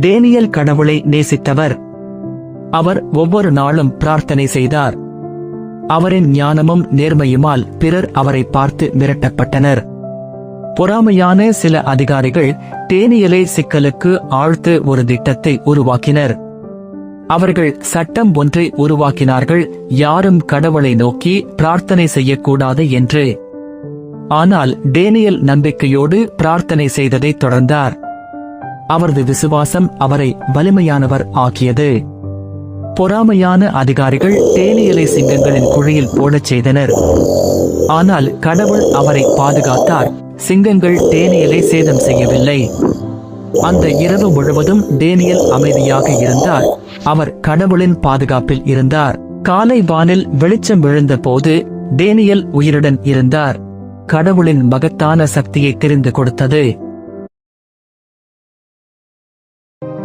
Daniel கடவுளை நேசித்தவர். அவர் ஒவ்வொரு நாளும் பிரார்த்தனை செய்தார். அவரின் ஞானமும் நேர்மையுமால் பிறர் அவரை பார்த்து மிரட்டப்பட்டனர். பொறாமையான சில அதிகாரிகள் டேனியலை சிக்கலுக்கு ஆழ்த்து ஒரு திட்டத்தை உருவாக்கினர். அவர்கள் சட்டம் ஒன்றை உருவாக்கினார்கள் யாரும் கடவுளை நோக்கி பிரார்த்தனை செய்யக்கூடாது என்று. ஆனால் டேனியல் நம்பிக்கையோடு பிரார்த்தனை செய்ததை தொடர்ந்தார். அவரது விசுவாசம் அவரை வலிமையானவர் ஆக்கியது. பொறாமையான அதிகாரிகள் தேனியலை சிங்கங்களின் குழியில் போடச் செய்தனர். ஆனால் கடவுள் அவரை பாதுகாத்தார். சிங்கங்கள் டேனியலை சேதம் செய்யவில்லை. அந்த இரவு முழுவதும் டேனியல் அமைதியாக இருந்தார். அவர் கடவுளின் பாதுகாப்பில் இருந்தார். காலை வானில் வெளிச்சம் விழுந்த போது டேனியல் உயிருடன் இருந்தார். கடவுளின் மகத்தான சக்தியை தெரிந்து கொடுத்தது.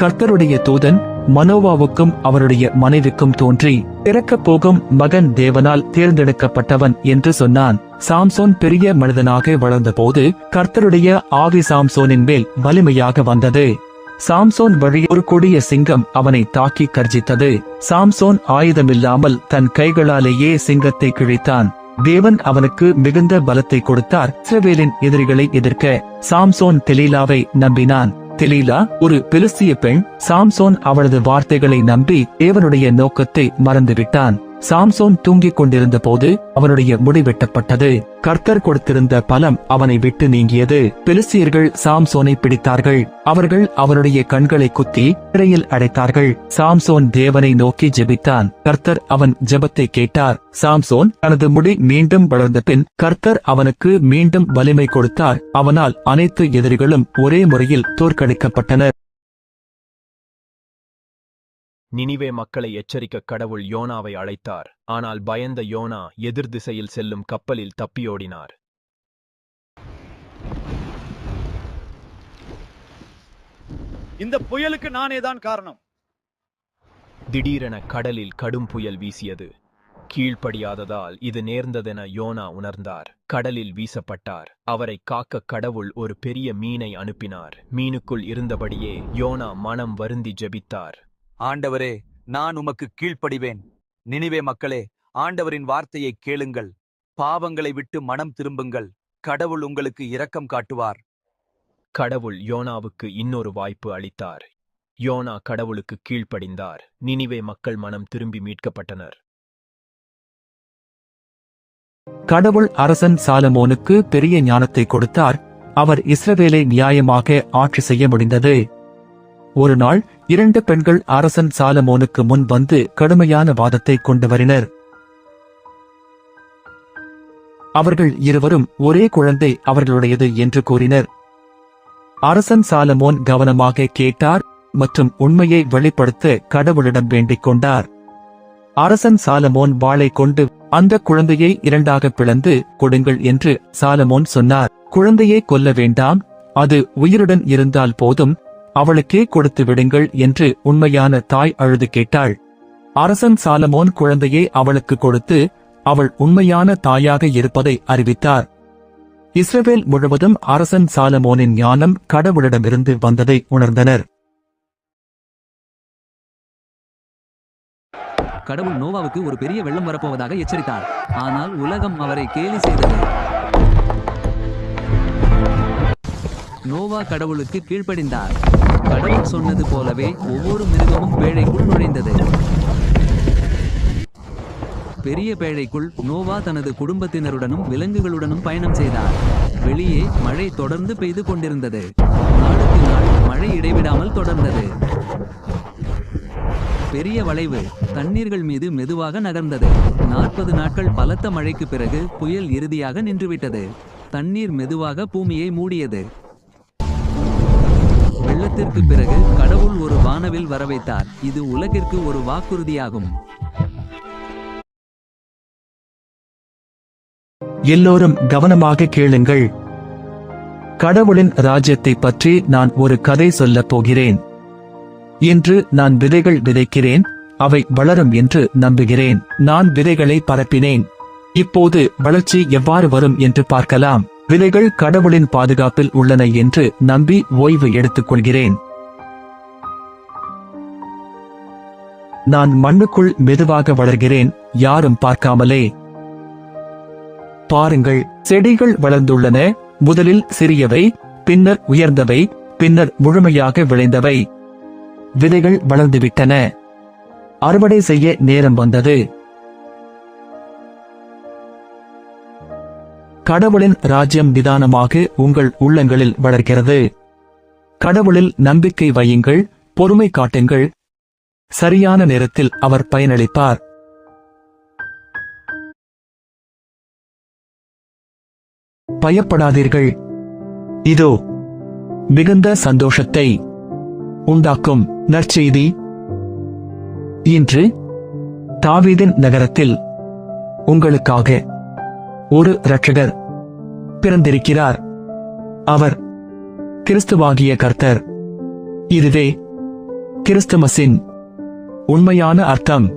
கர்த்தருடைய தூதன் மனோவாவுக்கும் அவருடைய மனைவிக்கும் தோன்றி பிறக்கப் போகும் மகன் தேவனால் தேர்ந்தெடுக்கப்பட்டவன் என்று சொன்னான். சாம்சோன் பெரிய மனிதனாக வளர்ந்தபோது கர்த்தருடைய ஆவி சாம்சோனின் மேல் வலிமையாக வந்தது. சாம்சோன் வழி ஒரு கொடிய சிங்கம் அவனை தாக்கி கர்ஜித்தது. சாம்சோன் ஆயுதமில்லாமல் தன் கைகளாலேயே சிங்கத்தை கிழித்தான். தேவன் அவனுக்கு மிகுந்த பலத்தை கொடுத்தார். இஸ்ரவேலின் எதிரிகளை எதிர்க்க சாம்சோன் தெலீலாவை நம்பினான். தெலீலா ஒரு பெலிஸ்திய பெண் சாம்சோன் அவளது வார்த்தைகளை நம்பி தேவனுடைய நோக்கத்தை மறந்துவிட்டான். சாம்சோன் தூங்கிக் கொண்டிருந்த போது அவனுடைய முடி வெட்டப்பட்டது. கர்த்தர் கொடுத்திருந்த பலம் அவனை விட்டு நீங்கியது. பெலிஸ்தியர்கள் சாம்சோனை பிடித்தார்கள். அவர்கள் அவனுடைய கண்களை குத்தி திரையில் அடைத்தார்கள். சாம்சோன் தேவனை நோக்கி ஜெபித்தான். கர்த்தர் அவன் ஜெபத்தை கேட்டார். சாம்சோன் தனது முடி மீண்டும் வளர்ந்த பின் கர்த்தர் அவனுக்கு மீண்டும் வலிமை கொடுத்தார். அவனால் அனைத்து எதிரிகளும் ஒரே முறையில் தோற்கடிக்கப்பட்டனர். நினிவே மக்களை எச்சரிக்க கடவுள் யோனாவை அழைத்தார். ஆனால் பயந்த யோனா எதிர் திசையில் செல்லும் கப்பலில் தப்பியோடினார். இந்த புயலுக்கு நானே தான் காரணம். திடீரென கடலில் கடும் புயல் வீசியது. கீழ்ப்படியாததால் இது நேர்ந்ததென யோனா உணர்ந்தார். கடலில் வீசப்பட்டார். அவரை காக்க கடவுள் ஒரு பெரிய மீனை அனுப்பினார். மீனுக்குள் இருந்தபடியே யோனா மனம் வருந்தி ஜெபித்தார். ஆண்டவரே நான் உமக்கு கீழ்ப்படிவேன். நினிவே மக்களே ஆண்டவரின் வார்த்தையை கேளுங்கள். பாவங்களை விட்டு மனம் திரும்புங்கள். கடவுள் உங்களுக்கு இரக்கம் காட்டுவார். கடவுள் யோனாவுக்கு இன்னொரு வாய்ப்பு அளித்தார். யோனா கடவுளுக்கு கீழ்ப்படிந்தார். நினிவே மக்கள் மனம் திரும்பி மீட்கப்பட்டனர். கடவுள் அரசன் சாலமோனுக்கு பெரிய ஞானத்தை கொடுத்தார். அவர் இஸ்ரவேலை நியாயமாக ஆட்சி செய்ய முடிந்தது. ஒரு நாள் இரண்டு பெண்கள் அரசன் சாலமோனுக்கு முன் வந்து கடுமையான வாதத்தை கொண்டு வரினர். அவர்கள் இருவரும் ஒரே குழந்தை அவர்களுடையது என்று கூறினர். அரசன் சாலமோன் கவனமாக கேட்டார் மற்றும் உண்மையை வெளிப்படுத்த கடவுளிடம் வேண்டிக் கொண்டார். அரசன் சாலமோன் வாளை கொண்டு அந்த குழந்தையை இரண்டாக பிளந்து கொடுங்கள் என்று சாலமோன் சொன்னார். குழந்தையை கொல்ல வேண்டாம் அது உயிருடன் இருந்தால் போதும் அவளுக்கே கொடுத்து விடுங்கள் என்று உண்மையான தாய் அழுது கேட்டாள். அரசன் சாலமோன் குழந்தையை அவளுக்கு கொடுத்து அவள் உண்மையான தாயாக இருப்பதை அறிவித்தார். இஸ்ரவேல் முழுவதும் அரசன் சாலமோனின் ஞானம் கடவுளிடமிருந்து வந்ததை உணர்ந்தனர். கடவுள் நோவாவுக்கு ஒரு பெரிய வெள்ளம் வரப்போவதாக எச்சரித்தார். ஆனால் உலகம் அவரை கேலி செய்தது. நோவா கடவுளுக்கு கீழ்ப்படிந்தார். கடவுள் சொன்னது போலவே ஒவ்வொரு மிருகமும் பேழைக்குள் நுழைந்தது. பெரிய பேழைக்குள் நோவா தனது குடும்பத்தினருடனும் விலங்குகளுடனும் பயணம் செய்தார். வெளியே மழை தொடர்ந்து பெய்து கொண்டிருந்தது. நாளுக்கு நாள் மழை இடைவிடாமல் தொடர்ந்தது. பெரிய வளைவு தண்ணீர்கள் மீது மெதுவாக நகர்ந்தது. நாற்பது நாட்கள் பலத்த மழைக்கு பிறகு புயல் இறுதியாக நின்றுவிட்டது. தண்ணீர் மெதுவாக பூமியை மூடியது. யுத்தத்திற்கு பிறகு கடவுள் ஒரு வானவில் வரவைத்தார். இது உலகிற்கு ஒரு வாக்குறுதியாகும். எல்லோரும் கவனமாக கேளுங்கள். கடவுளின் ராஜ்யத்தை பற்றி நான் ஒரு கதை சொல்லப் போகிறேன். இன்று நான் விதைகள் விதைக்கிறேன். அவை வளரும் என்று நம்புகிறேன். நான் விதைகளை பரப்பினேன். இப்போது வளர்ச்சி எவ்வாறு வரும் என்று பார்க்கலாம். விலைகள் கடவுளின் பாதுகாப்பில் உள்ளன என்று நம்பி ஓய்வு எடுத்துக் கொள்கிறேன் நான் மண்ணுக்குள் மெதுவாக வளர்கிறேன் யாரும் பார்க்காமலே. பாருங்கள் செடிகள் வளர்ந்துள்ளன முதலில் சிறியவை பின்னர் உயர்ந்தவை பின்னர் முழுமையாக விளைந்தவை. விதைகள் வளர்ந்துவிட்டன. அறுவடை செய்ய நேரம் வந்தது. கடவுளின் ராஜ்யம் நிதானமாக உங்கள் உள்ளங்களில் வளர்கிறது. கடவுளில் நம்பிக்கை வையுங்கள் பொறுமை காட்டுங்கள். சரியான நேரத்தில் அவர் பயனளிப்பார். பயப்படாதீர்கள். இதோ மிகுந்த சந்தோஷத்தை உண்டாக்கும் நற்செய்தி. இன்று தாவீதின் நகரத்தில் உங்களுக்காக ஒரு இரட்சகர் பிறந்திருக்கிறார். அவர் கிறிஸ்துவாகிய கர்த்தர். இதுவே கிறிஸ்துமஸின் உண்மையான அர்த்தம்.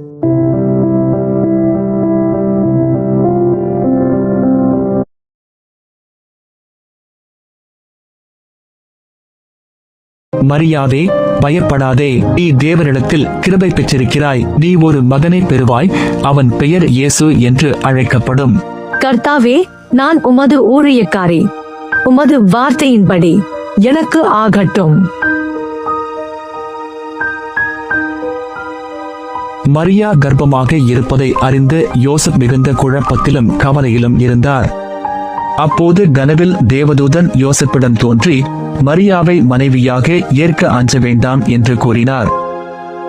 மரியாதே பயப்படாதே. நீ தேவனிடத்தில் கிருபை பெற்றிருக்கிறாய். நீ ஒரு மகனை பெறுவாய். அவன் பெயர் இயேசு என்று அழைக்கப்படும். கர்த்தாவே நான் உமது ஊழியக்காரி. உமது வார்த்தையின்படி எனக்கு ஆகட்டும். மரியா கர்ப்பமாக இருப்பதை அறிந்து யோசப் மிகுந்த குழப்பத்திலும் கவலையிலும் இருந்தார். அப்போது கனவில் தேவதூதன் யோசப்பிடம் தோன்றி மரியாவை மனைவியாக ஏற்க அஞ்ச வேண்டாம் என்று கூறினார்.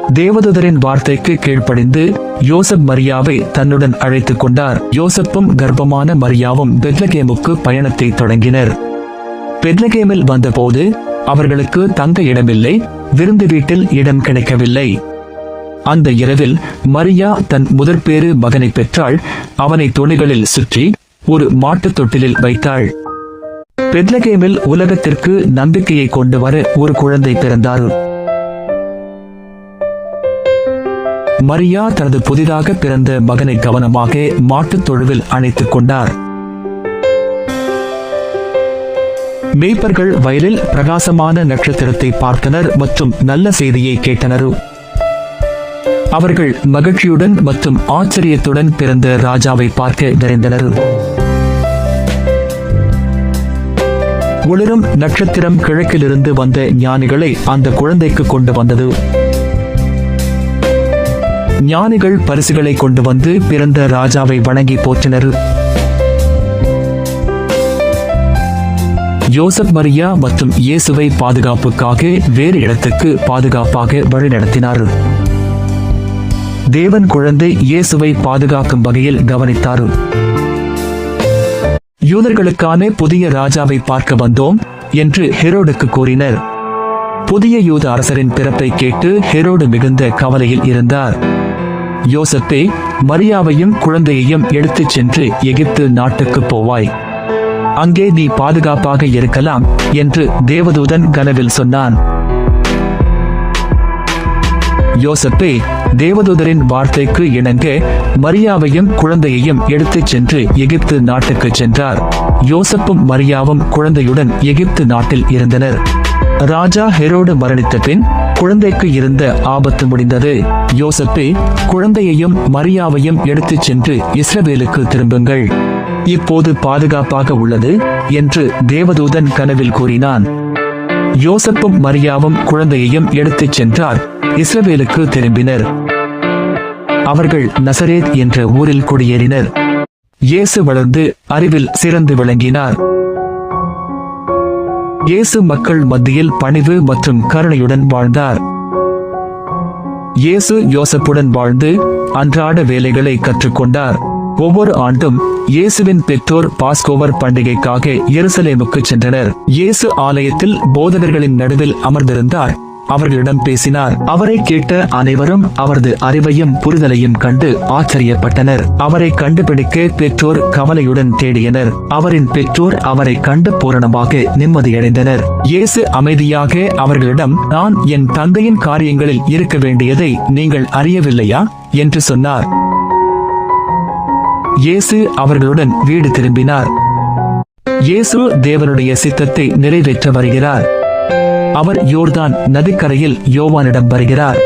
தேவதூதரின் வார்த்தைக்கு கீழ்ப்படிந்து யோசப் மரியாவை தன்னுடன் அழைத்துக் கொண்டார். யோசப்பும் கர்ப்பமான மரியாவும் பெத்லகேமுக்கு பயணத்தை தொடங்கினர். பெத்லகேமில் வந்தபோது அவர்களுக்கு தங்க இடமில்லை விருந்து வீட்டில் இடம் கிடைக்கவில்லை. அந்த இரவில் மரியா தன் முதற்பேறு மகனை பெற்றாள். அவனை துணிகளில் சுற்றி ஒரு மாட்டுத் தொட்டிலில் வைத்தாள். பெத்லகேமில் உலகத்திற்கு நம்பிக்கையை கொண்டு வர ஒரு குழந்தை பிறந்தார் மரியா தனது புதிதாக பிறந்த மகனை கவனமாக மாட்டுத் தொழுவில் அணைத்துக் கொண்டார். மேய்ப்பர்கள் வயலில் பிரகாசமான நட்சத்திரத்தை பார்த்தனர் மற்றும் நல்ல செய்தியை கேட்டனர். அவர்கள் மகிழ்ச்சியுடன் மற்றும் ஆச்சரியத்துடன் பிறந்த ராஜாவை பார்க்க நிறைந்தனர் ஒளிரும் நட்சத்திரம் கிழக்கிலிருந்து வந்த ஞானிகளை அந்த குழந்தைக்கு கொண்டு வந்தது. ஞானிகள் பரிசுகளை கொண்டு வந்து பிறந்த ராஜாவை வணங்கி போற்றினர். யோசப் மரியா மற்றும் இயேசுவை பாதுகாப்புக்காக வேறு இடத்துக்கு பாதுகாப்பாக வழிநடத்தினார். தேவன் குழந்தை இயேசுவை பாதுகாக்கும் வகையில் கவனித்தார். யூதர்களுக்கான புதிய ராஜாவை பார்க்க வந்தோம் என்று ஹெரோடுக்கு கூறினர். புதிய யூத அரசரின் பிறப்பை கேட்டு ஹெரோடு மிகுந்த கவலையில் இருந்தார். யோசப்பே மரியாவையும் குழந்தையையும் எடுத்துச் சென்று எகிப்து நாட்டுக்கு போவாய். அங்கே நீ பாதுகாப்பாக இருக்கலாம் என்று தேவதூதன் கனவில் சொன்னான். யோசப்பே தேவதூதரின் வார்த்தைக்கு இணங்க மரியாவையும் குழந்தையையும் எடுத்துச் சென்று எகிப்து நாட்டுக்கு சென்றார். யோசப்பும் மரியாவும் குழந்தையுடன் எகிப்து நாட்டில் இருந்தனர். ராஜா ஹெரோடு மரணித்த பின் குழந்தைக்கு இருந்த ஆபத்து முடிந்தது. யோசப்பு குழந்தையையும் மரியாவையும் எடுத்துச் சென்று இஸ்ரவேலுக்கு திரும்புங்கள். இப்போது பாதுகாப்பாக உள்ளது என்று தேவதூதன் கனவில் கூறினான். யோசப்பும் மரியாவும் குழந்தையையும் எடுத்துச் சென்றார். இஸ்ரவேலுக்கு திரும்பினர். அவர்கள் நசரேத் என்ற ஊரில் குடியேறினர். இயேசு வளர்ந்து அறிவில் சிறந்து விளங்கினார். இயேசு மக்கள் மத்தியில் பணிவு மற்றும் கருணையுடன் வாழ்ந்தார். இயேசு யோசப்புடன் வாழ்ந்து அன்றாட வேலைகளை கற்றுக்கொண்டார். ஒவ்வொரு ஆண்டும் இயேசுவின் பெற்றோர் பாஸ்கோவர் பண்டிகைக்காக எருசலேமுக்கு சென்றனர். இயேசு ஆலயத்தில் போதகர்களின் நடுவில் அமர்ந்திருந்தார். அவர்களிடம் பேசினார். அவரை கேட்ட அனைவரும் அவரது அறிவையும் புரிதலையும் கண்டு ஆச்சரியப்பட்டனர். அவரை கண்டுபிடிக்க பெற்றோர் கவலையுடன் தேடியனர் அவரின் பெற்றோர் அவரை கண்டு பூரணமாக நிம்மதியடைந்தனர். இயேசு அமைதியாக அவர்களிடம் நான் என் தந்தையின் காரியங்களில் இருக்க வேண்டியதை நீங்கள் அறியவில்லையா? என்று சொன்னார். இயேசு அவர்களுடன் வீடு திரும்பினார். இயேசு தேவனுடைய சித்தத்தை நிறைவேற்ற வருகிறார். அவர் யோர்தான் நதிக்கரையில் யோவானிடம் வருகிறார்.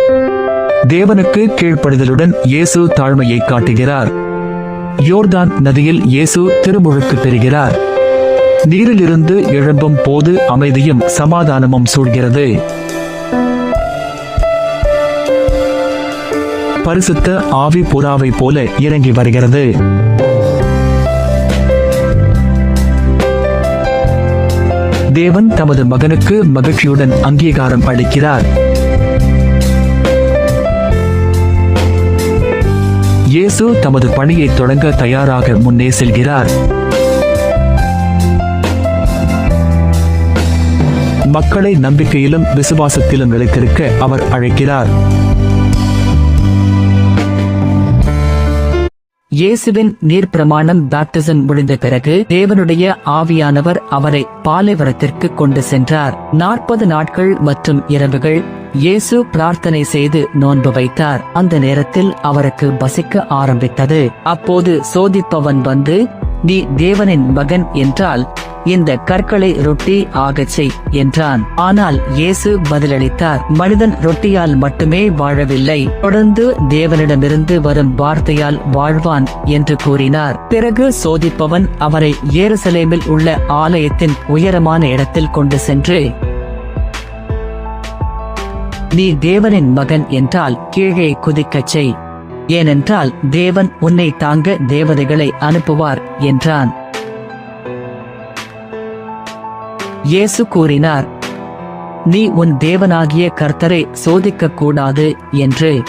தேவனுக்கு கீழ்ப்படுதலுடன் இயேசு தாழ்மையை காட்டுகிறார். யோர்தான் நதியில் இயேசு திருமுழுக்கு பெறுகிறார். நீரிலிருந்து எழும்பும் போது அமைதியும் சமாதானமும் சூழ்கிறது. பரிசுத்த ஆவி புறாவை போல இறங்கி வருகிறது. தேவன் தமது மகனுக்கு மகிழ்ச்சியுடன் அங்கீகாரம் அளிக்கிறார். இயேசு தமது பணியை தொடங்க தயாராக முன்னே செல்கிறார். மக்களை நம்பிக்கையிலும் விசுவாசத்திலும் நிலைத்திருக்க அவர் அழைக்கிறார். இயேசுவின் நீர்ப்பிரமாணம் பேப்டிசம் முடிந்த பிறகு தேவனுடைய ஆவியானவர் அவரை பாலைவரத்திற்கு கொண்டு சென்றார். நாற்பது நாட்கள் மற்றும் இரவுகள் இயேசு பிரார்த்தனை செய்து நோன்பு வைத்தார். அந்த நேரத்தில் அவருக்கு பசிக்க ஆரம்பித்தது. அப்போது சோதிப்பவன் வந்து நீ தேவனின் மகன் என்றால் இந்த கற்களை ரொட்டி ஆகச் செய் என்றான். ஆனால் இயேசு பதிலளித்தார் மனிதன் ரொட்டியால் மட்டுமே வாழவில்லை தொடர்ந்து தேவனிடமிருந்து வரும் வார்த்தையால் வாழ்வான் என்று கூறினார். பிறகு சோதிப்பவன் அவரை ஏருசலேமில் உள்ள ஆலயத்தின் உயரமான இடத்தில் கொண்டு சென்று நீ தேவனின் மகன் என்றால் கீழே குதிக்கச் செய் ஏனென்றால் தேவன் உன்னை தாங்க தேவதைகளை அனுப்புவார் என்றான். இயேசு கூறினார் நீ உன் தேவனாகிய கர்த்தரை சோதிக்கக் கூடாது என்று.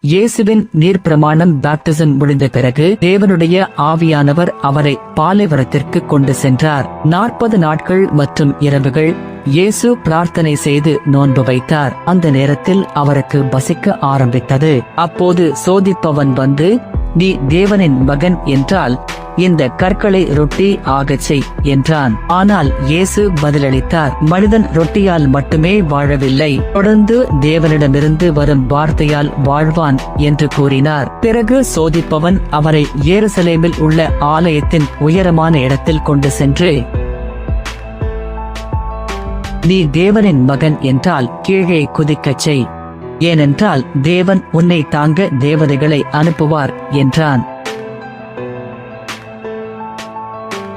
இயேசுவின் நீர்ப்பிரமாணம் பேப்டிசம் முடிந்த பிறகு தேவனுடைய ஆவியானவர் அவரை பாலைவரத்திற்கு கொண்டு சென்றார். நாற்பது நாட்கள் மற்றும் இரவுகள் இயேசு பிரார்த்தனை செய்து நோன்பு வைத்தார். அந்த நேரத்தில் அவருக்கு பசிக்க ஆரம்பித்தது. அப்போது சோதிப்பவன் வந்து நீ தேவனின் மகன் என்றால் இந்த கற்களை ரொட்டி ஆகச் செய் என்றான். ஆனால் இயேசு பதிலளித்தார் மனிதன் ரொட்டியால் மட்டுமே வாழவில்லை தொடர்ந்து தேவனிடமிருந்து வரும் வார்த்தையால் வாழ்வான் என்று கூறினார். பிறகு சோதிப்பவன் அவரை ஏருசலேமில் உள்ள ஆலயத்தின் உயரமான இடத்தில் கொண்டு சென்று நீ தேவனின் மகன் என்றால் கீழே குதிக்கச் செய் ஏனென்றால் தேவன் உன்னை தாங்க தேவதைகளை அனுப்புவார் என்றான்.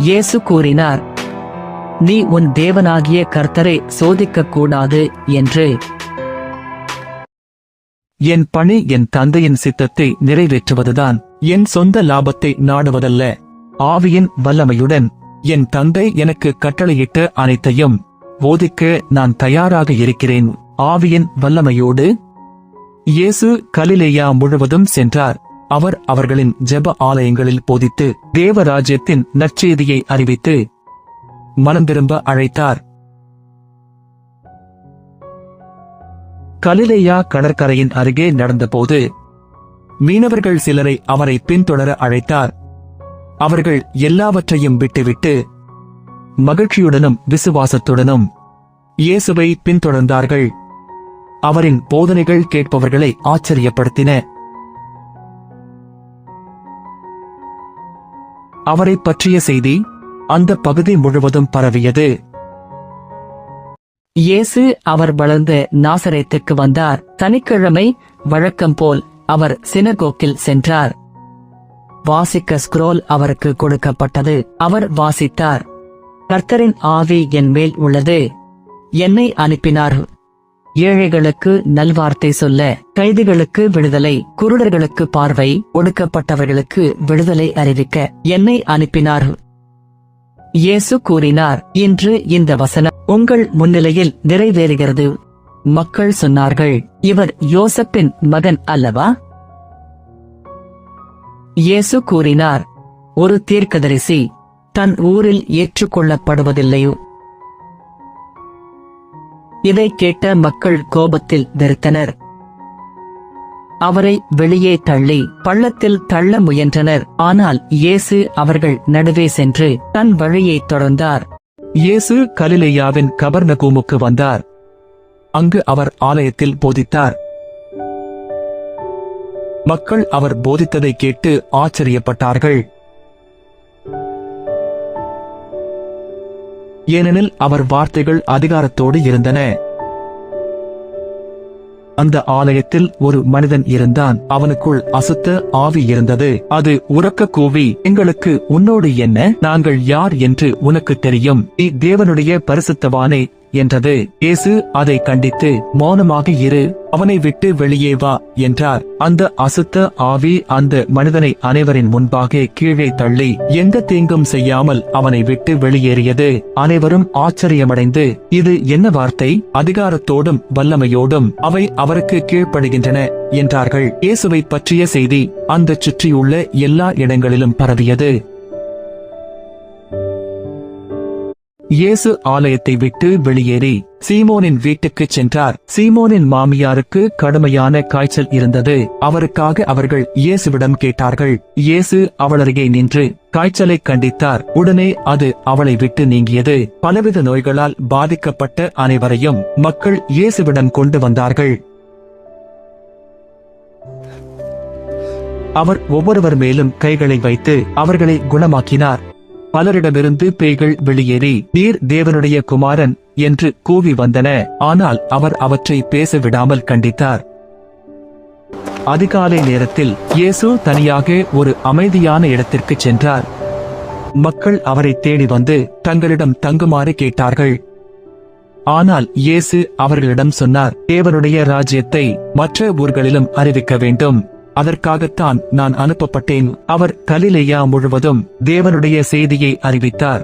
இயேசு கூறினார் நீ உன் தேவனாகிய கர்த்தரை சோதிக்கக் கூடாது என்று. என் பணி என் தந்தையின் சித்தத்தை நிறைவேற்றுவதுதான். என் சொந்த லாபத்தை நாடுவதல்ல. ஆவியின் வல்லமையுடன் என் தந்தை எனக்கு கட்டளையிட்ட அனைத்தையும் போதிக்க நான் தயாராக இருக்கிறேன். ஆவியின் வல்லமையோடு. இயேசு கலிலேயா முழுவதும் சென்றார். அவர் அவர்களின் ஜெப ஆலயங்களில் போதித்து தேவராஜ்யத்தின் நற்செய்தியை அறிவித்து மனம் திரும்ப அழைத்தார். கலிலேயா கடற்கரையின் அருகே நடந்தபோது மீனவர்கள் சிலரை அவரை பின்தொடர அழைத்தார். அவர்கள் எல்லாவற்றையும் விட்டுவிட்டு மகிழ்ச்சியுடனும் விசுவாசத்துடனும் இயேசுவை பின்தொடர்ந்தார்கள். அவரின் போதனைகள் கேட்பவர்களை ஆச்சரியப்படுத்தின. அவரை பற்றிய செய்தி அந்த பகுதி முழுவதும் பரவியது. இயேசு அவர் வளர்ந்த நாசரேத்துக்கு வந்தார். சனிக்கிழமை வழக்கம் போல் அவர் சினகோக்கில் சென்றார். வாசிக்க ஸ்க்ரோல் அவருக்கு கொடுக்கப்பட்டது. அவர் வாசித்தார். கர்த்தரின் ஆவி என் மேல் உள்ளது. என்னை அனுப்பினார் ஏழைகளுக்கு நல்வார்த்தை சொல்ல கைதிகளுக்கு விடுதலை குருடர்களுக்கு பார்வை ஒடுக்கப்பட்டவர்களுக்கு விடுதலை அறிவிக்க என்னை அனுப்பினார். இயேசு கூறினார் இன்று இந்த வசனம் உங்கள் முன்னிலையில் நிறைவேறுகிறது. மக்கள் சொன்னார்கள் இவர் யோசப்பின் மகன் அல்லவா? இயேசு கூறினார் ஒரு தீர்க்கதரிசி தன் ஊரில் ஏற்றுக்கொள்ளப்படுவதில்லையோ? இதை கேட்ட மக்கள் கோபத்தில் வெறுத்தனர். அவரை வெளியே தள்ளி பள்ளத்தில் தள்ள முயன்றனர். ஆனால் இயேசு அவர்கள் நடுவே சென்று தன் வழியை தொடர்ந்தார். இயேசு கலிலேயாவின் கபர்நகூமுக்கு வந்தார். அங்கு அவர் ஆலயத்தில் போதித்தார். மக்கள் அவர் போதித்ததை கேட்டு ஆச்சரியப்பட்டார்கள். ஏனெனில் அவர் வார்த்தைகள் அதிகாரத்தோடு இருந்தன. அந்த ஆலயத்தில் ஒரு மனிதன் இருந்தான். அவனுக்குள் அசுத்த ஆவி இருந்தது. அது உறக்க கூவி எங்களுக்கு உன்னோடு என்ன? நாங்கள் யார் என்று உனக்கு தெரியும். நீ தேவனுடைய பரிசுத்தவானே. என்றது. இயேசு அதை கண்டித்து மௌனமாக இரு அவனை விட்டு வெளியே வா என்றார். அந்த அசுத்த ஆவி அந்த மனிதனை அனைவரின் முன்பாக கீழே தள்ளி எந்த தீங்கும் செய்யாமல் அவனை விட்டு வெளியேறியது. அனைவரும் ஆச்சரியமடைந்து இது என்ன வார்த்தை? அதிகாரத்தோடும் வல்லமையோடும் அவை அவருக்கு கீழ்ப்படுகின்றன என்றார்கள். இயேசுவை பற்றிய செய்தி அந்த சுற்றியுள்ள எல்லா இடங்களிலும் பரவியது. இயேசு ஆலயத்தை விட்டு வெளியேறி சீமோனின் வீட்டுக்கு சென்றார். சீமோனின் மாமியாருக்கு கடுமையான காய்ச்சல் இருந்தது. அவருக்காக அவர்கள் இயேசுவிடம் கேட்டார்கள். இயேசு அவளருகே நின்று காய்ச்சலை கண்டித்தார். உடனே அது அவளை விட்டு நீங்கியது. பலவித நோய்களால் பாதிக்கப்பட்ட அனைவரையும் மக்கள் இயேசுவிடம் கொண்டு வந்தார்கள். அவர் ஒவ்வொருவர் மேலும் கைகளை வைத்து அவர்களை குணமாக்கினார். பலரிடமிருந்து பேய்கள் வெளியேறி நீர் தேவனுடைய குமாரன் என்று கூவி வந்தன. ஆனால் அவர் அவற்றை பேச விடாமல் கண்டித்தார். அதிகாலை நேரத்தில் இயேசு தனியாக ஒரு அமைதியான இடத்திற்கு சென்றார். மக்கள் அவரை தேடி வந்து தங்களிடம் தங்குமாறு கேட்டார்கள். ஆனால் இயேசு அவர்களிடம் சொன்னார் தேவனுடைய ராஜ்யத்தை மற்ற ஊர்களிலும் அறிவிக்க வேண்டும். அதற்காகத்தான் நான் அனுப்பப்பட்டேன். அவர் கலிலேயா முழுவதும் தேவனுடைய செய்தியை அறிவித்தார்.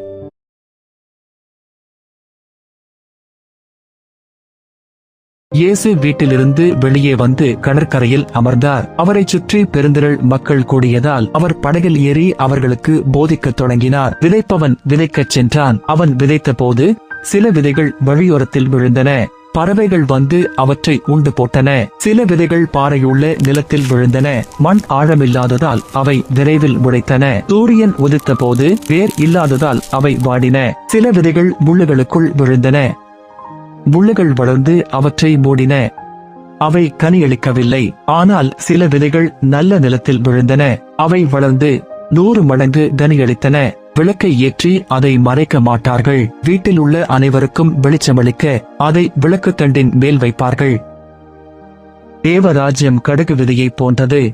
இயேசு வீட்டிலிருந்து வெளியே வந்து கடற்கரையில் அமர்ந்தார். அவரைச் சுற்றி பெருந்திரள் மக்கள் கூடியதால் அவர் படகில் ஏறி அவர்களுக்கு போதிக்கத் தொடங்கினார். விதைப்பவன் விதைக்கச் சென்றான். அவன் விதைத்த போது சில விதைகள் வழியோரத்தில் விழுந்தன. பறவைகள் வந்து அவற்றை உண்டு போட்டன. சில விதைகள் பாறையுள்ள நிலத்தில் விழுந்தன. மண் ஆழமில்லாததால் அவை விரைவில் உடைத்தன. சூரியன் உதித்த போது வேர் இல்லாததால் அவை வாடின. சில விதைகள் முள்ளுகளுக்குள் விழுந்தன. முள்ளுகள் வளர்ந்து அவற்றை மூடின. அவை கனியளிக்கவில்லை. ஆனால் சில விதைகள் நல்ல நிலத்தில் விழுந்தன. அவை வளர்ந்து நூறு மடங்கு கனியளித்தன. விளக்கை ஏற்றி அதை மறைக்க மாட்டார்கள். வீட்டில் உள்ள அனைவருக்கும் வெளிச்சமளிக்க அதை விளக்குத்தண்டின் மேல் வைப்பார்கள். தேவராஜ்யம் கடுகு விதையை போன்றது.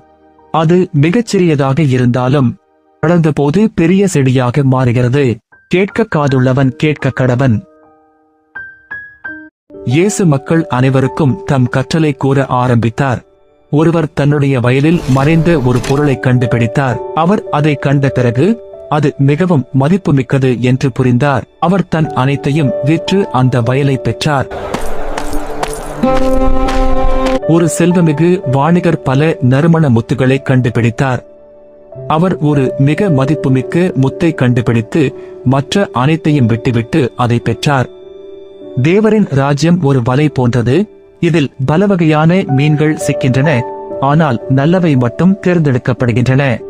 அது மிகச்சிறியதாக இருந்தாலும் வளர்ந்தபோது பெரிய செடியாக மாறுகிறது. கேட்க காதுள்ளவன் கேட்க கடவன். இயேசு மக்கள் அனைவருக்கும் தம் கற்றலை கூற ஆரம்பித்தார். ஒருவர் தன்னுடைய வயலில் மறைந்த ஒரு பொருளை கண்டுபிடித்தார். அவர் அதை கண்ட பிறகு அது மிகவும் மதிப்புமிக்கது என்று புரிந்தார். அவர் தன் அனைத்தையும் விற்று அந்த வயலை பெற்றார். ஒரு செல்வமிகு வாணிகர் பல நறுமண முத்துகளை கண்டுபிடித்தார். அவர் ஒரு மிக மதிப்புமிக்க முத்தை கண்டுபிடித்து மற்ற அனைத்தையும் விட்டுவிட்டு அதை பெற்றார். தேவரின் ராஜ்யம் ஒரு வலை போன்றது. இதில் பலவகையான மீன்கள் சிக்கின்றன. ஆனால் நல்லவை மட்டும் தேர்ந்தெடுக்கப்படுகின்றன.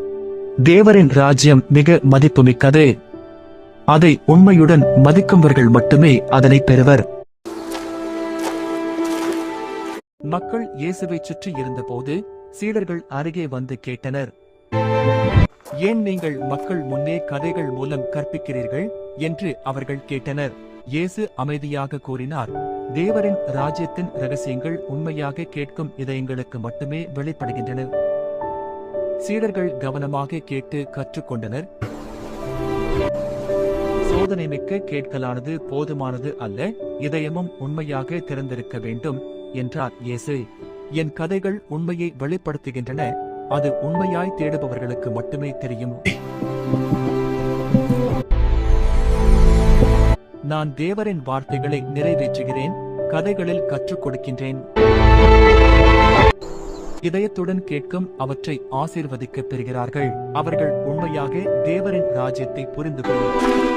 தேவரின் ராஜ்யம் மிக மதிப்புமிக்கது. அதை உண்மையுடன் மதிக்கும்பவர்கள் மட்டுமே அதனை பெறுவர். மக்கள் இயேசுவை சுற்றி இருந்தபோது சீடர்கள் அருகே வந்து கேட்டனர். ஏன் நீங்கள் மக்கள் முன்னே கதைகள் மூலம் கற்பிக்கிறீர்கள்? என்று அவர்கள் கேட்டனர். இயேசு அமைதியாக கூறினார். தேவரின் ராஜ்யத்தின் ரகசியங்கள் உண்மையாக கேட்கும் இதயங்களுக்கு மட்டுமே வெளிப்படுகின்றன. சீடர்கள் கவனமாக கேட்டு கற்றுக்கொண்டனர். சோதனை மிக்க கேட்கலானது போதுமானது அல்ல இதயமும் உண்மையாக திறந்திருக்க வேண்டும் என்றார் இயேசு. என் கதைகள் உண்மையை வெளிப்படுத்துகின்றன அது உண்மையாய் தேடுபவர்களுக்கு மட்டுமே தெரியும். நான் தேவரின் வார்த்தைகளை நிறைவேற்றுகிறேன் கதைகளில் கற்றுக் கொடுக்கின்றேன். இதயத்துடன் கேட்கும் அவற்றை ஆசீர்வதிக்க பெறுகிறார்கள். அவர்கள் உண்மையாக தேவரின் ராஜ்யத்தை புரிந்து கொள்ளும்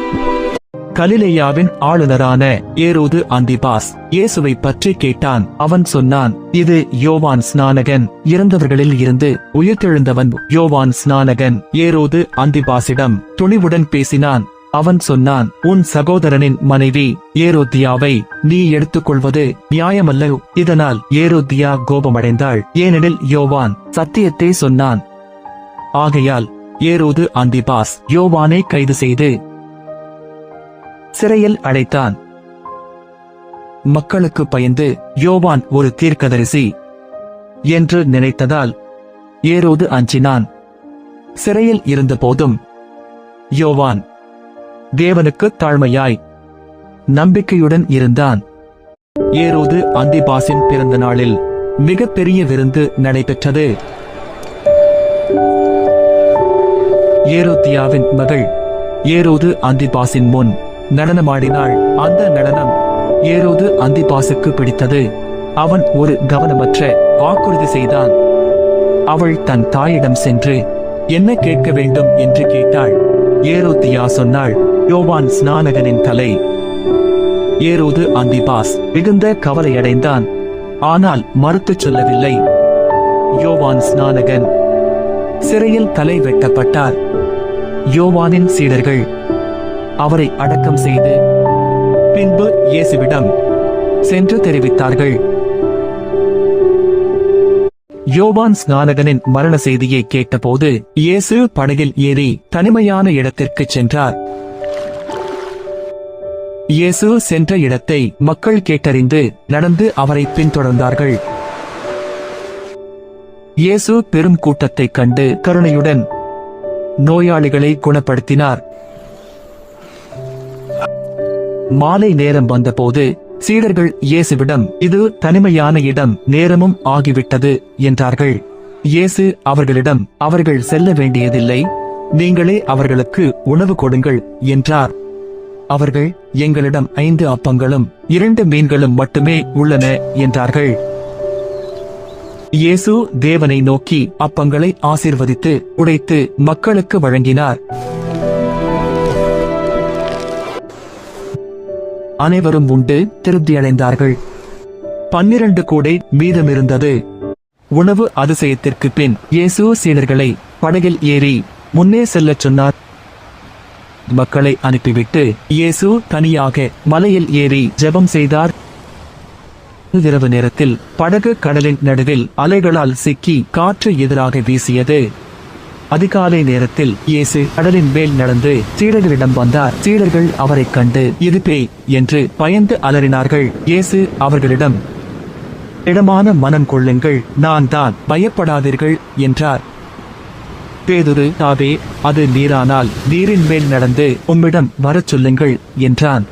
கலிலேயாவின் ஆளுநரான ஏரோது அந்திபாஸ் இயேசுவை பற்றி கேட்டான். அவன் சொன்னான் இது யோவான் ஸ்நானகன். இறந்தவர்களில் இருந்து உயிர்த்தெழுந்தவன் யோவான் ஸ்நானகன். ஏரோது அந்திபாசிடம் துணிவுடன் பேசினான். அவன் சொன்னான் உன் சகோதரனின் மனைவி ஏரோத்தியாவை நீ எடுத்துக்கொள்வது நியாயமல்ல. இதனால் ஏரோத்தியா கோபமடைந்தாள். ஏனெனில் யோவான் சத்தியத்தை சொன்னான். ஆகையால் ஏரோது அந்திபாஸ் யோவானை கைது செய்து சிறையில் அடைத்தான். மக்களுக்கு பயந்து யோவான் ஒரு தீர்க்கதரிசி என்று நினைத்ததால் ஏரோது அஞ்சினான். சிறையில் இருந்தபோதும் யோவான் தேவனுக்கு தாழ்மையாய் நம்பிக்கையுடன் இருந்தான். ஏரோது அந்திபாசின் பிறந்த நாளில் மிகப்பெரிய விருந்து நடைபெற்றது. ஏரோத்தியாவின் மகள் ஏரோது அந்திபாசின் முன் நடனமாடினாள். அந்த நடனம் ஏரோது அந்திபாசுக்கு பிடித்தது. அவன் ஒரு கவனமற்ற வாக்குறுதி செய்தான். அவள் தன் தாயிடம் சென்று என்ன கேட்க வேண்டும்? என்று கேட்டாள். ஏரோத்தியா சொன்னாள் யோவான் ஸ்நானகனின் தலை. ஏரோது அந்திபாஸ் மிகுந்த கவலையடைந்தான். ஆனால் மறுத்துச் சொல்லவில்லை. யோவான் ஸ்நானகன் சிறையில் தலை வெட்டப்பட்டார். யோவானின் சீடர்கள் அவரை அடக்கம் செய்து பின்பு இயேசுவிடம் சென்று தெரிவித்தார்கள். யோவான் ஸ்நானகனின் மரண செய்தியை கேட்டபோது இயேசு படகில் ஏறி தனிமையான இடத்திற்கு சென்றார். இயேசு சென்ற இடத்தை மக்கள் கேட்டறிந்து நடந்து அவரை பின்தொடர்ந்தார்கள். இயேசு பெரும் கூட்டத்தை கண்டு கருணையுடன் நோயாளிகளை குணப்படுத்தினார். மாலை நேரம் வந்தபோது சீடர்கள் இயேசுவிடம் இது தனிமையான இடம் நேரமும் ஆகிவிட்டது என்றார்கள். இயேசு அவர்களிடம் அவர்கள் செல்ல வேண்டியதில்லை நீங்களே அவர்களுக்கு உணவு கொடுங்கள் என்றார். அவர்கள் எங்களிடம் ஐந்து அப்பங்களும் இரண்டு மீன்களும் மட்டுமே உள்ளன என்றார்கள். இயேசு தேவனை நோக்கி அப்பங்களை ஆசிர்வதித்து உடைத்து மக்களுக்கு வழங்கினார். அனைவரும் உண்டு திருப்தியடைந்தார்கள் பன்னிரண்டு கூடை மீதமிருந்தது. உணவு அதிசயத்திற்கு பின் இயேசு சீடர்களை படகில் ஏறி முன்னே செல்லச் சொன்னார். மக்களை அனுப்பிவிட்டு இயேசு தனியாக மலையில் ஏறி ஜெபம் செய்தார். இரவு நேரத்தில் படகு கடலின் நடுவில் அலைகளால் சிக்கி காற்று எதிராக வீசியது. அதிகாலை நேரத்தில் இயேசு கடலின் மேல் நடந்து சீடர்களிடம் வந்தார். சீடர்கள் அவரை கண்டு இருப்பே என்று பயந்து அலறினார்கள். இயேசு அவர்களிடம் இடமான மனம் கொள்ளுங்கள் நான் தான் பயப்படாதீர்கள் என்றார். பேதுரு தாவே அது நீரானால் நீரின் மேல் நடந்து உம்மிடம் வரச் சொல்லுங்கள் என்றான்.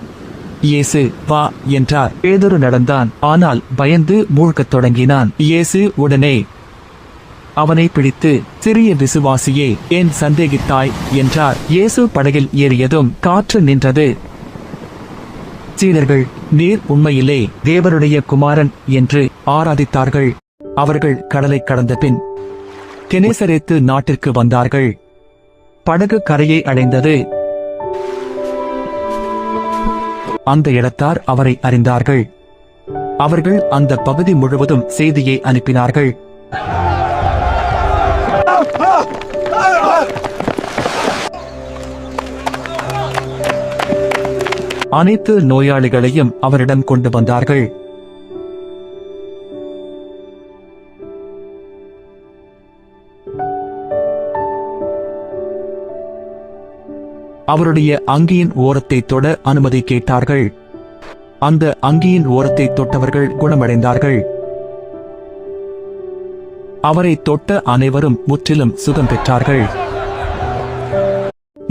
இயேசு வா என்றார். பேதுரு நடந்தான் ஆனால் பயந்து மூழ்கத் தொடங்கினான். இயேசு உடனே அவனை பிடித்து சிறிய விசுவாசியே ஏன் சந்தேகித்தாய்? என்றார். இயேசு படகில் ஏறியதும் காற்று நின்றது. சீனர்கள் நீர் உண்மையிலே தேவனுடைய குமாரன் என்று ஆராதித்தார்கள். அவர்கள் கடலை கடந்த பின் கெனேசரேத்து நாட்டிற்கு வந்தார்கள். படகு கரையை அடைந்தது. அந்த இடத்தார் அவரை அறிந்தார்கள். அவர்கள் அந்த பகுதி முழுவதும் செய்தியை அனுப்பினார்கள். அனைத்து நோயாளிகளையும் அவரிடம் கொண்டு வந்தார்கள். அவருடைய அங்கியின் ஓரத்தை தொட அனுமதி கேட்டார்கள். அந்த அங்கியின் ஓரத்தை தொட்டவர்கள் குணமடைந்தார்கள். அவரை தொட்ட அனைவரும் முற்றிலும் சுகம் பெற்றார்கள்.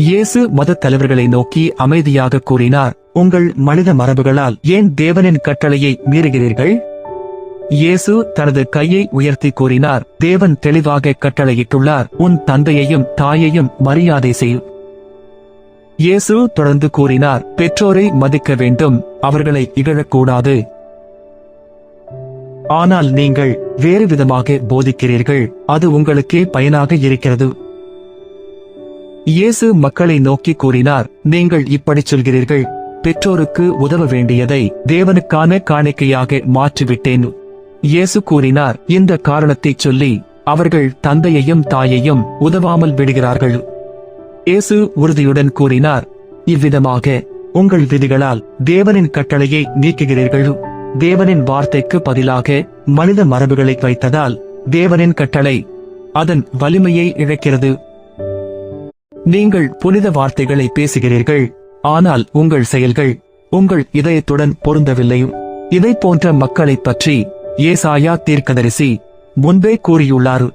இயேசு மதத் தலைவர்களை நோக்கி அமைதியாக கூறினார் உங்கள் மனித மரபுகளால் ஏன் தேவனின் கட்டளையை மீறுகிறீர்கள்? இயேசு தனது கையை உயர்த்தி கூறினார் தேவன் தெளிவாக கட்டளையிட்டுள்ளார் உன் தந்தையையும் தாயையும் மரியாதை செய் இயேசு தொடர்ந்து கூறினார் பெற்றோரை மதிக்க வேண்டும் அவர்களை இகழக்கூடாது. ஆனால் நீங்கள் வேறு விதமாக போதிக்கிறீர்கள் அது உங்களுக்கே பயனாக இருக்கிறது. இயேசு மக்களை நோக்கி கூறினார் நீங்கள் இப்படிச் சொல்கிறீர்கள் பெற்றோருக்கு உதவ வேண்டியதை தேவனுக்கான காணிக்கையாக மாற்றிவிட்டேன். இயேசு கூறினார் இந்த காரணத்தைச் சொல்லி அவர்கள் தந்தையையும் தாயையும் உதவாமல் விடுகிறார்கள். இயேசு உறுதியுடன் கூறினார் இவ்விதமாக உங்கள் விதிகளால் தேவனின் கட்டளையை நீக்குகிறீர்கள்? தேவனின் வார்த்தைக்கு பதிலாக மனித மரபுகளை வைத்ததால் தேவனின் கட்டளை அதன் வலிமையை இழக்கிறது. நீங்கள் புனித வார்த்தைகளை பேசுகிறீர்கள் ஆனால் உங்கள் செயல்கள் உங்கள் இதயத்துடன் பொருந்தவில்லை இதை போன்ற மக்களைப் பற்றி ஏசாயா தீர்க்கதரிசி முன்பே கூறியுள்ளார்.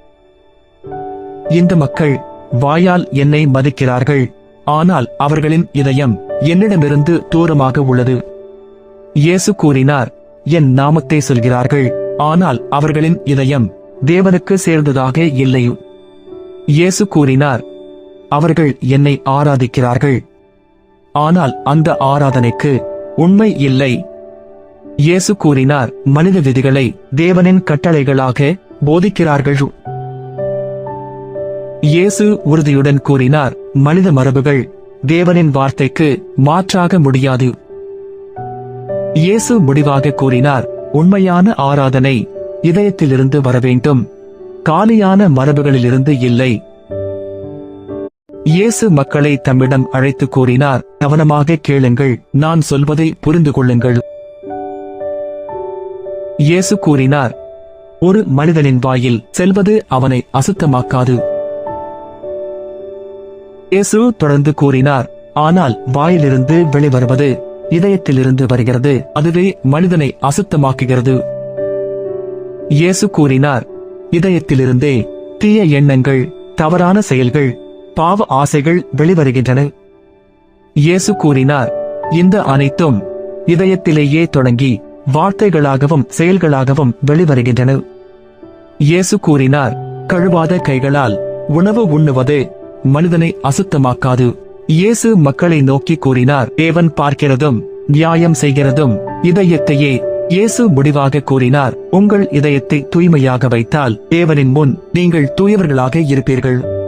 இந்த மக்கள் வாயால் என்னை மதிக்கிறார்கள். ஆனால் அவர்களின் இதயம் என்னிடமிருந்து தூரமாக உள்ளது. இயேசு கூறினார் என் நாமத்தை சொல்கிறார்கள். ஆனால் அவர்களின் இதயம் தேவனுக்கு சேர்ந்ததாக இல்லை. இயேசு கூறினார் அவர்கள் என்னை ஆராதிக்கிறார்கள். ஆனால் அந்த ஆராதனைக்கு உண்மை இல்லை. இயேசு கூறினார் மனித விதிகளை தேவனின் கட்டளைகளாக போதிக்கிறார்கள். இயேசு உறுதியுடன் கூறினார் மனித மரபுகள் தேவனின் வார்த்தைக்கு மாற்றாக முடியாது. இயேசு முடிவாக கூறினார் உண்மையான ஆராதனை இதயத்திலிருந்து வர வேண்டும் காலியான மரபுகளிலிருந்து இல்லை. இயேசு மக்களை தம்மிடம் அழைத்து கூறினார் கவனமாக கேளுங்கள் நான் சொல்வதை புரிந்து கொள்ளுங்கள். இயேசு கூறினார் ஒரு மனிதனின் வாயில் செல்வது அவனை அசுத்தமாக்காது இயேசு தொடர்ந்து கூறினார் ஆனால் வாயிலிருந்து வெளிவருவது இதயத்திலிருந்து வருகிறது அதுவே மனிதனை அசுத்தமாக்குகிறது. இயேசு கூறினார் இதயத்திலிருந்தே தீய எண்ணங்கள் தவறான செயல்கள் பாவ ஆசைகள் வெளிவருகின்றன. இயேசு கூறினார் இந்த அனைத்தும் இதயத்திலேயே தொடங்கி வார்த்தைகளாகவும் செயல்களாகவும் வெளிவருகின்றன. இயேசு கூறினார் கழுவாத கைகளால் உணவு உண்ணுவது மனிதனை அசுத்தமாக்காது. இயேசு மக்களை நோக்கி கூறினார் தேவன் பார்க்கிறதும் நியாயம் செய்கிறதும் இதயத்தையே. இயேசு முடிவாக கூறினார் உங்கள் இதயத்தை தூய்மையாக வைத்தால் தேவனின் முன் நீங்கள் தூயவர்களாக இருப்பீர்கள்.